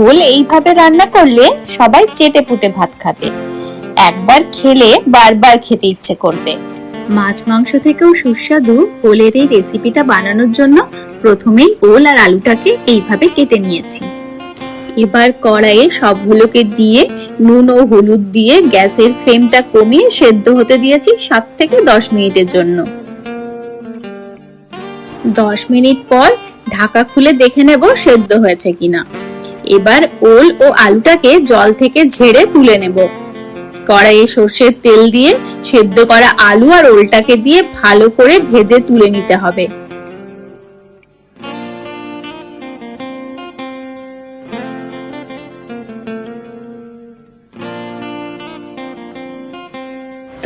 ওল এইভাবে রান্না করলে সবাই চেটে পুটে ভাত খাবে। একবার খেলে বারবার খেতে ইচ্ছে করবে। মাছ মাংস থেকেও সুস্বাদু ওলের এই রেসিপিটা বানানোর জন্য প্রথমেই ওল আর আলুটাকে এইভাবে কেটে নিয়েছি। এবার কড়াইয়ে সবগুলোকে দিয়ে, নুন ও হলুদ দিয়ে গ্যাসের ফ্লেমটা কমিয়ে সেদ্ধ হতে দিয়েছি সাত থেকে দশ মিনিটের জন্য। দশ মিনিট পর ঢাকা খুলে দেখে নেব সেদ্ধ হয়েছে কিনা। এবার ওল ও আলুটাকে জল থেকে ঝেড়ে তুলে নেব। কড়াইয়ে সর্ষের তেল দিয়ে সেদ্ধ করা আলু আর ওলটাকে দিয়ে ভালো করে ভেজে তুলে নিতে হবে।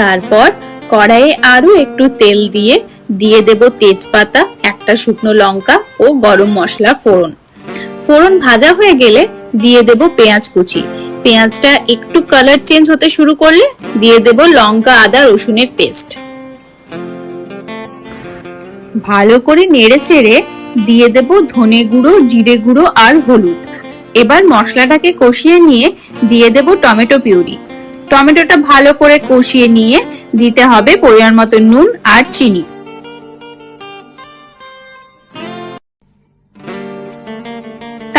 তারপর কড়াইয়ে আরও একটু তেল দিয়ে দিয়ে দেব তেজপাতা, একটা শুকনো লঙ্কা ও গরম মশলা ফোড়ন। ফোড়ন ভাজা হয়ে গেলে দিয়ে দেব পেঁয়াজ কুচি। পেঁয়াজটা একটু কালার চেঞ্জ হতে শুরু করলে দিয়ে দেব লঙ্কা, আদা, রসুনের পেস্ট ভালো করে নেড়ে চেড়ে দিয়ে দেব ধনে গুঁড়ো, জিরে গুঁড়ো আর হলুদ। এবার মশলাটাকে কষিয়ে নিয়ে দিয়ে দেব টমেটো পিউরি। টমেটোটা ভালো করে কষিয়ে নিয়ে দিতে হবে পরিমাণ মতো নুন আর চিনি।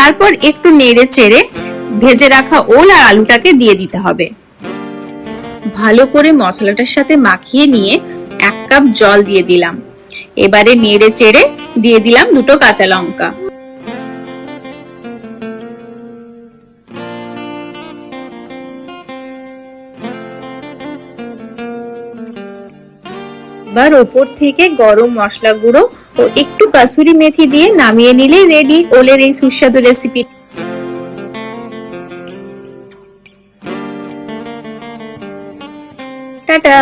তারপর একটু নেড়ে চেড়ে ভেজে রাখা ওল আর আলুটাকে দিয়ে দিতে হবে। ভালো করে মশলাটার সাথে মাখিয়ে নিয়ে এক কাপ জল দিয়ে দিলাম। এবারে নেড়ে চেড়ে দিয়ে দিলাম দুটো কাঁচা লঙ্কা। এবার ওপর থেকে গরম মশলা গুঁড়ো ও একটু কাসুরি মেথি দিয়ে নামিয়ে নিলে রেডি ওলের এই সুস্বাদু রেসিপি টাটা।